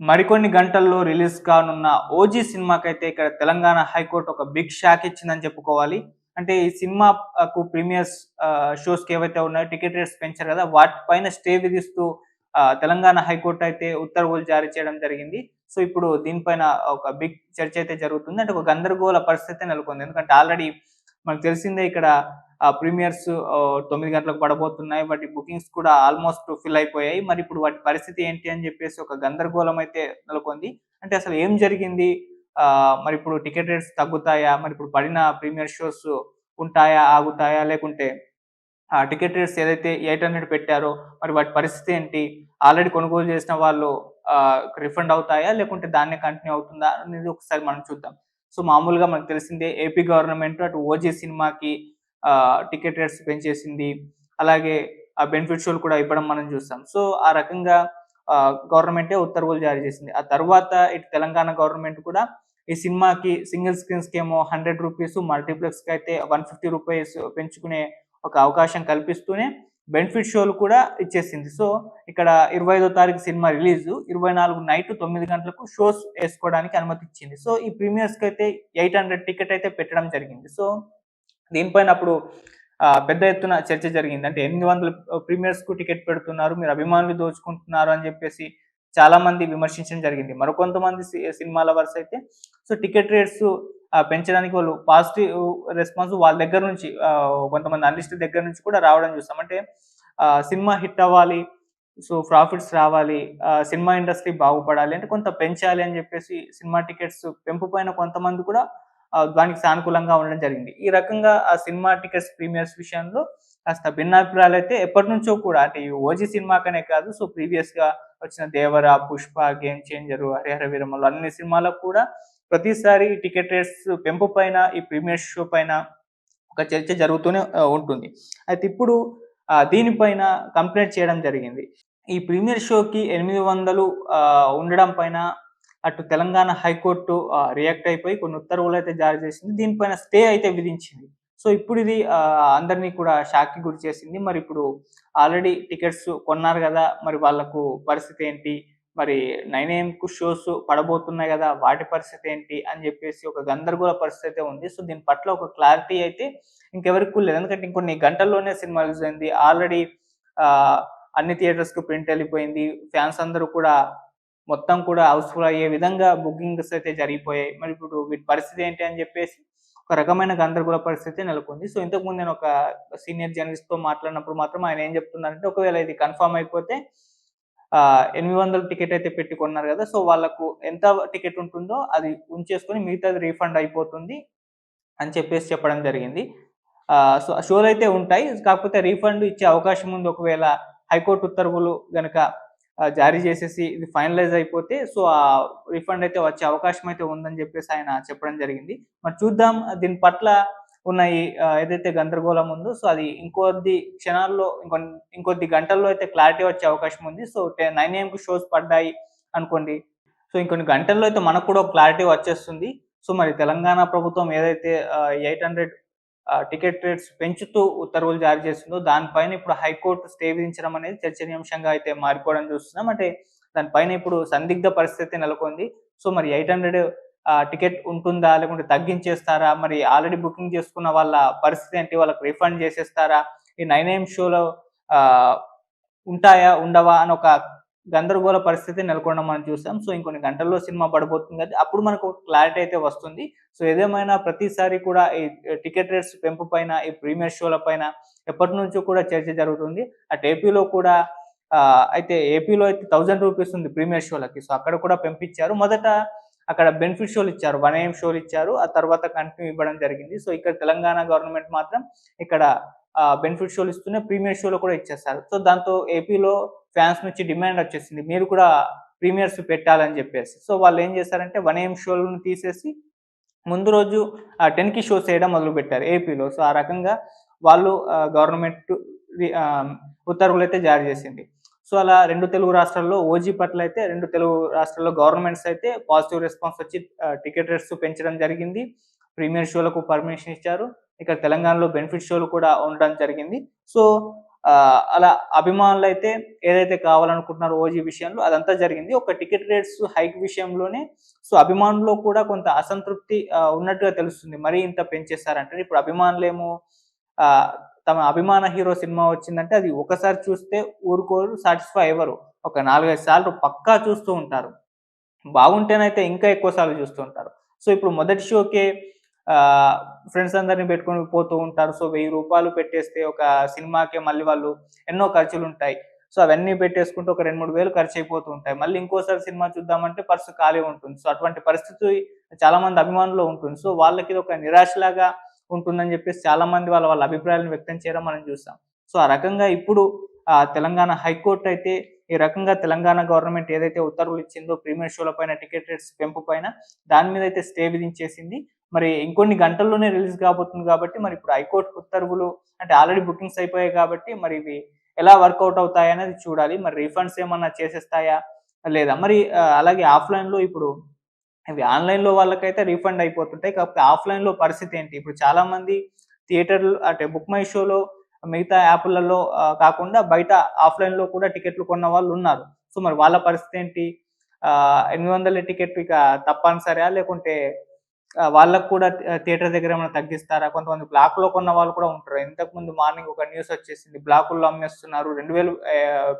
మరికొన్ని గంటల్లో రిలీజ్ కానున్న ఓజీ సినిమాకైతే ఇక్కడ తెలంగాణ హైకోర్టు ఒక బిగ్ షాక్ ఇచ్చిందని చెప్పుకోవాలి. అంటే ఈ సినిమాకు ప్రీమియర్స్ షోస్కి ఏవైతే ఉన్నాయో టికెట్ రేట్స్ పెంచారు కదా వాటిపైన స్టే విధిస్తూ తెలంగాణ హైకోర్టు అయితే ఉత్తర్వులు జారీ చేయడం జరిగింది. సో ఇప్పుడు దీనిపైన ఒక బిగ్ చర్చ అయితే జరుగుతుంది. అంటే ఒక గందరగోళ పరిస్థితి నెలకొంది. ఎందుకంటే ఆల్రెడీ మనకు తెలిసిందే ఇక్కడ ప్రీమియర్స్ తొమ్మిది గంటలకు పడబోతున్నాయి. వాటి బుకింగ్స్ కూడా ఆల్మోస్ట్ ఫిల్ అయిపోయాయి. మరి ఇప్పుడు వాటి పరిస్థితి ఏంటి అని చెప్పేసి ఒక గందరగోళం అయితే నెలకొంది. అంటే అసలు ఏం జరిగింది? మరి ఇప్పుడు టికెట్ రేట్స్ తగ్గుతాయా? మరి ఇప్పుడు పడిన ప్రీమియర్ షోస్ ఉంటాయా? ఆగుతాయా? లేకుంటే ఆ టికెట్ రేట్స్ ఏదైతే ఎయిట్ హండ్రెడ్ పెట్టారో మరి వాటి పరిస్థితి ఏంటి? ఆల్రెడీ కొనుగోలు చేసిన వాళ్ళు రిఫండ్ అవుతాయా? లేకుంటే దాన్నే కంటిన్యూ అవుతుందా? అనేది ఒకసారి మనం చూద్దాం. సో మామూలుగా మనకు తెలిసిందే ఏపీ గవర్నమెంట్ అటు ఓజీ సినిమాకి టికెట్ రేట్స్ పెంచేసింది. అలాగే ఆ బెనిఫిట్ కూడా ఇవ్వడం మనం చూస్తాం సో ఆ రకంగా గవర్నమెంటే ఉత్తర్వులు జారీ చేసింది. ఆ తర్వాత ఇటు తెలంగాణ గవర్నమెంట్ కూడా ఈ సినిమాకి సింగిల్ స్క్రీన్స్కి ఏమో హండ్రెడ్ రూపీస్ మల్టీప్లెక్స్కి అయితే వన్ ఫిఫ్టీ రూపీస్ పెంచుకునే ఒక అవకాశం కల్పిస్తూనే బెనిఫిట్ షోలు కూడా ఇచ్చేసింది. సో ఇక్కడ ఇరవై ఐదో తారీఖు సినిమా రిలీజ్ ఇరవై నాలుగు నైట్ తొమ్మిది గంటలకు షోస్ వేసుకోవడానికి అనుమతి ఇచ్చింది. సో ఈ ప్రీమియర్స్కి అయితే ఎయిట్ హండ్రెడ్ టికెట్ అయితే పెట్టడం జరిగింది. సో దీనిపైన అప్పుడు పెద్ద ఎత్తున చర్చ జరిగింది. అంటే ఎనిమిది వందల ప్రీమియర్స్కు టికెట్ పెడుతున్నారు మీరు అభిమానులు దోచుకుంటున్నారు అని చెప్పేసి చాలా మంది విమర్శించడం జరిగింది. మరికొంతమంది సి- సినిమాల వరుస అయితే సో టికెట్ రేట్స్ పెంచడానికి వాళ్ళు పాజిటివ్ రెస్పాన్స్ వాళ్ళ దగ్గర నుంచి కొంతమంది అనలిస్ట్ దగ్గర నుంచి కూడా రావడం చూస్తాం. అంటే సినిమా హిట్ అవ్వాలి సో ప్రాఫిట్స్ రావాలి సినిమా ఇండస్ట్రీ బాగుపడాలి అంటే కొంత పెంచాలి అని చెప్పేసి సినిమా టికెట్స్ పెంపు పైన కొంతమంది కూడా దానికి సానుకూలంగా ఉండడం జరిగింది. ఈ రకంగా ఆ సినిమా టికెట్స్ ప్రీమియర్స్ విషయంలో కాస్త భిన్నాభిప్రాయాలు అయితే ఎప్పటి నుంచో కూడా అంటే ఈ ఓజీ సినిమాకనే కాదు సో ప్రీవియస్గా వచ్చిన దేవర పుష్ప గేమ్ చేంజర్ హరిహర వీరమలు అన్ని సినిమాలకు కూడా ప్రతిసారి టికెట్ రేట్స్ పెంపు పైన ఈ ప్రీమియర్ షో పైన ఒక చర్చ జరుగుతూనే ఉంటుంది. అయితే ఇప్పుడు దీనిపైన కంప్లైంట్ చేయడం జరిగింది. ఈ ప్రీమియర్ షోకి ఎనిమిది వందలు ఉండడం పైన అటు తెలంగాణ హైకోర్టు రియాక్ట్ అయిపోయి కొన్ని ఉత్తర్వులు అయితే జారీ చేసింది. దీనిపైన స్టే అయితే విధించింది. సో ఇప్పుడు ఇది అందరినీ కూడా షాక్కి గురి చేసింది. మరి ఇప్పుడు ఆల్రెడీ టికెట్స్ కొన్నారు కదా మరి వాళ్ళకు పరిస్థితి ఏంటి? మరి నైన్కు షోస్ పడబోతున్నాయి కదా వాటి పరిస్థితి ఏంటి అని చెప్పేసి ఒక గందరగోళ పరిస్థితి అయితే ఉంది. సో దీని పట్ల ఒక క్లారిటీ అయితే ఇంకెవరికి లేదు. ఎందుకంటే ఇంకొన్ని గంటల్లోనే సినిమా రిలీజ్ అయింది. ఆల్రెడీ అన్ని థియేటర్స్కు ప్రింట్ వెళ్ళిపోయింది. ఫ్యాన్స్ అందరూ కూడా మొత్తం కూడా హౌస్ఫుల్ అయ్యే విధంగా బుకింగ్స్ అయితే జరిగిపోయాయి. మరి ఇప్పుడు వీటి పరిస్థితి ఏంటి అని చెప్పేసి ఒక రకమైన గందరగోళ పరిస్థితి నెలకొంది. సో ఇంతకు ముందు నేను ఒక సీనియర్ జర్నలిస్ట్తో మాట్లాడినప్పుడు మాత్రం ఆయన ఏం చెప్తున్నారంటే ఒకవేళ ఇది కన్ఫర్మ్ అయిపోతే ఎనిమిది వందల టికెట్ అయితే పెట్టి కొన్నారు కదా సో వాళ్ళకు ఎంత టికెట్ ఉంటుందో అది ఉంచేసుకొని మిగతాది రీఫండ్ అయిపోతుంది అని చెప్పేసి చెప్పడం జరిగింది. సో ఆ షోలు అయితే ఉంటాయి. కాకపోతే రీఫండ్ ఇచ్చే అవకాశం ఉంది. ఒకవేళ హైకోర్టు ఉత్తర్వులు గనక జారీ చేసేసి ఇది ఫైనలైజ్ అయిపోతే సో ఆ రీఫండ్ అయితే వచ్చే అవకాశం అయితే ఉందని చెప్పేసి ఆయన చెప్పడం జరిగింది. మరి చూద్దాం దీని పట్ల ఉన్న ఈ ఏదైతే గందరగోళం ఉందో సో అది ఇంకొద్ది క్షణాల్లో ఇంకొ ఇంకొద్ది గంటల్లో అయితే క్లారిటీ వచ్చే అవకాశం ఉంది. సో నైన్ ఏఎంకి షోస్ పడ్డాయి అనుకోండి. సో ఇంకొన్ని గంటల్లో అయితే మనకు కూడా క్లారిటీ వచ్చేస్తుంది. సో మరి తెలంగాణ ప్రభుత్వం ఏదైతే ఎయిట్ హండ్రెడ్ టికెట్ రేట్స్ పెంచుతూ ఉత్తర్వులు జారీ చేస్తుందో దానిపైన ఇప్పుడు హైకోర్టు స్టే విధించడం అనేది చర్చనీయాంశంగా అయితే మారిపోవడం చూస్తున్నాం. అంటే దానిపైన ఇప్పుడు సందిగ్ధ పరిస్థితి నెలకొంది. సో మరి ఎయిట్ హండ్రెడ్ టికెట్ ఉంటుందా? లేకుంటే తగ్గించేస్తారా? మరి ఆల్రెడీ బుకింగ్ చేసుకున్న వాళ్ళ పరిస్థితి ఏంటి? వాళ్ళకి రిఫండ్ చేసేస్తారా? ఈ నైన్ ఎం షోలో ఉంటాయా? ఉండవా? అని ఒక గందరగోళ పరిస్థితి నెలకొనడం మనం చూసాం. సో ఇంకొన్ని గంటల్లో సినిమా పడబోతుంది కదా. అప్పుడు మనకు క్లారిటీ అయితే వస్తుంది. సో ఏదేమైనా ప్రతిసారి కూడా ఈ టికెట్ రేట్స్ పెంపు పైన ఈ ప్రీమియర్ షోల పైన ఎప్పటి నుంచో కూడా చర్చ జరుగుతుంది. అటు ఏపీలో కూడా అయితే ఏపీలో అయితే థౌజండ్ రూపీస్ ఉంది ప్రీమియర్ షోలకి. సో అక్కడ కూడా పెంపించారు. మొదట అక్కడ బెనిఫిట్ షోలు ఇచ్చారు. వన్ ఏఎం షోలు ఇచ్చారు. ఆ తర్వాత కంటిన్యూ ఇవ్వడం జరిగింది. సో ఇక్కడ తెలంగాణ గవర్నమెంట్ మాత్రం ఇక్కడ బెనిఫిట్ షోలు ఇస్తూనే ప్రీమియర్ షోలు కూడా ఇచ్చేస్తారు. సో దాంతో ఏపీలో ఫ్యాన్స్ నుంచి డిమాండ్ వచ్చేసింది. మీరు కూడా ప్రీమియర్స్ పెట్టాలని చెప్పేసి. సో వాళ్ళు ఏం చేశారంటే వన్ ఏఎం షోలను తీసేసి ముందు రోజు టెన్కి షోస్ చేయడం మొదలుపెట్టారు ఏపీలో సో ఆ రకంగా వాళ్ళు గవర్నమెంట్ ఉత్తర్వులు అయితే జారీ చేసింది. సో అలా రెండు తెలుగు రాష్ట్రాల్లో ఓజీ పట్ల అయితే రెండు తెలుగు రాష్ట్రాల్లో గవర్నమెంట్స్ అయితే పాజిటివ్ రెస్పాన్స్ వచ్చి టికెట్ రేట్స్ పెంచడం జరిగింది. ప్రీమియర్ షోలకు పర్మిషన్ ఇచ్చారు. ఇక్కడ తెలంగాణలో బెనిఫిట్ షోలు కూడా ఉండడం జరిగింది. సో అలా అభిమానులు అయితే ఏదైతే కావాలనుకుంటున్నారో ఓజీ విషయంలో అదంతా జరిగింది. ఒక టికెట్ రేట్స్ హైక్ విషయంలోనే సో అభిమానుల్లో కూడా కొంత అసంతృప్తి ఉన్నట్టుగా తెలుస్తుంది. మరీ ఇంత పెంచేస్తారంటే ఇప్పుడు అభిమానులేమో ఆ, తమ అభిమాన హీరో సినిమా వచ్చిందంటే అది ఒకసారి చూస్తే ఊరుకోరు సాటిస్ఫై అవ్వరు. ఒక నాలుగైదు సార్లు పక్కా చూస్తూ ఉంటారు. బాగుంటేనైతే ఇంకా ఎక్కువ సార్లు చూస్తూ ఉంటారు. సో ఇప్పుడు మొదటి షోకే ఫ్రెండ్స్ అందరిని పెట్టుకొని పోతూ ఉంటారు. సో వెయ్యి రూపాయలు పెట్టేస్తే ఒక సినిమాకే మళ్ళీ వాళ్ళు ఎన్నో ఖర్చులు ఉంటాయి. సో అవన్నీ పెట్టేసుకుంటే ఒక రెండు మూడు వేలు ఖర్చు అయిపోతూ ఉంటాయి. మళ్ళీ ఇంకోసారి సినిమా చూద్దామంటే పర్సు ఖాళీ ఉంటుంది. సో అటువంటి పరిస్థితి చాలా మంది అభిమానులు ఉంటుంది. సో వాళ్ళకి ఇది ఒక నిరాశలాగా ఉంటుందని చెప్పేసి చాలా మంది వాళ్ళ వాళ్ళ అభిప్రాయాలను వ్యక్తం చేయడం మనం చూసాం సో ఆ రకంగా ఇప్పుడు ఆ, తెలంగాణ హైకోర్టు అయితే ఈ రకంగా తెలంగాణ గవర్నమెంట్ ఏదైతే ఉత్తర్వులు ఇచ్చిందో ప్రీమియర్ షోల పైన టికెట్ రేట్స్ పెంపు పైన దాని మీద అయితే స్టే విధించేసింది. మరి ఇంకొన్ని గంటల్లోనే రిలీజ్ కాబోతుంది కాబట్టి మరి ఇప్పుడు హైకోర్టు ఉత్తర్వులు అంటే ఆల్రెడీ బుకింగ్స్ అయిపోయాయి కాబట్టి మరి ఇవి ఎలా వర్కౌట్ అవుతాయి అనేది చూడాలి. మరి రీఫండ్స్ ఏమన్నా చేసేస్తాయా లేదా? మరి అలాగే ఆఫ్లైన్లో ఇప్పుడు అవి ఆన్లైన్లో వాళ్ళకైతే రీఫండ్ అయిపోతుంటాయి. కాకపోతే ఆఫ్లైన్లో పరిస్థితి ఏంటి? ఇప్పుడు చాలా మంది థియేటర్లు అంటే బుక్ మై షోలో మిగతా యాప్లలో కాకుండా బయట ఆఫ్లైన్లో కూడా టికెట్లు కొన్న వాళ్ళు ఉన్నారు. సో మరి వాళ్ళ పరిస్థితి ఏంటి? ఆ, ఎనిమిది వందల టికెట్ ఇక తప్పనిసరియా? లేకుంటే వాళ్ళకు కూడా థియేటర్ దగ్గర ఏమైనా తగ్గిస్తారా? కొంతమంది బ్లాక్లో కొన్న వాళ్ళు కూడా ఉంటారు. ఇంతకు ముందు మార్నింగ్ ఒక న్యూస్ వచ్చేసింది. బ్లాకుల్లో అమ్మేస్తున్నారు. రెండు వేలు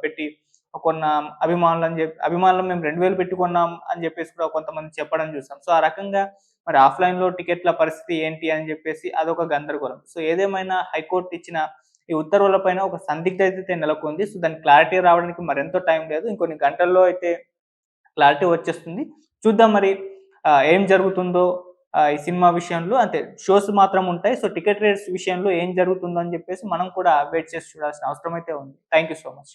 పెట్టి కొన్న అభిమానులు అని చెప్పి అభిమానులు మేము రెండు వేలు పెట్టుకున్నాం అని చెప్పేసి కూడా కొంతమంది చెప్పడం చూసాం. సో ఆ రకంగా మరి ఆఫ్లైన్లో టికెట్ల పరిస్థితి ఏంటి అని చెప్పేసి అదొక గందరగోళం. సో ఏదేమైనా హైకోర్టు ఇచ్చిన ఈ ఉత్తర్వుల పైన ఒక సందిగ్ధత అయితే నెలకొంది. సో దాని క్లారిటీ రావడానికి మరెంతో టైం లేదు. ఇంకొన్ని గంటల్లో అయితే క్లారిటీ వచ్చేస్తుంది. చూద్దాం మరి ఏం జరుగుతుందో ఈ సినిమా విషయంలో. అంటే షోస్ మాత్రం ఉంటాయి. సో టికెట్ రేట్స్ విషయంలో ఏం జరుగుతుందో అని చెప్పేసి మనం కూడా వెయిట్ చేసి చూడాల్సిన అవసరం అయితే ఉంది. Thank you so much.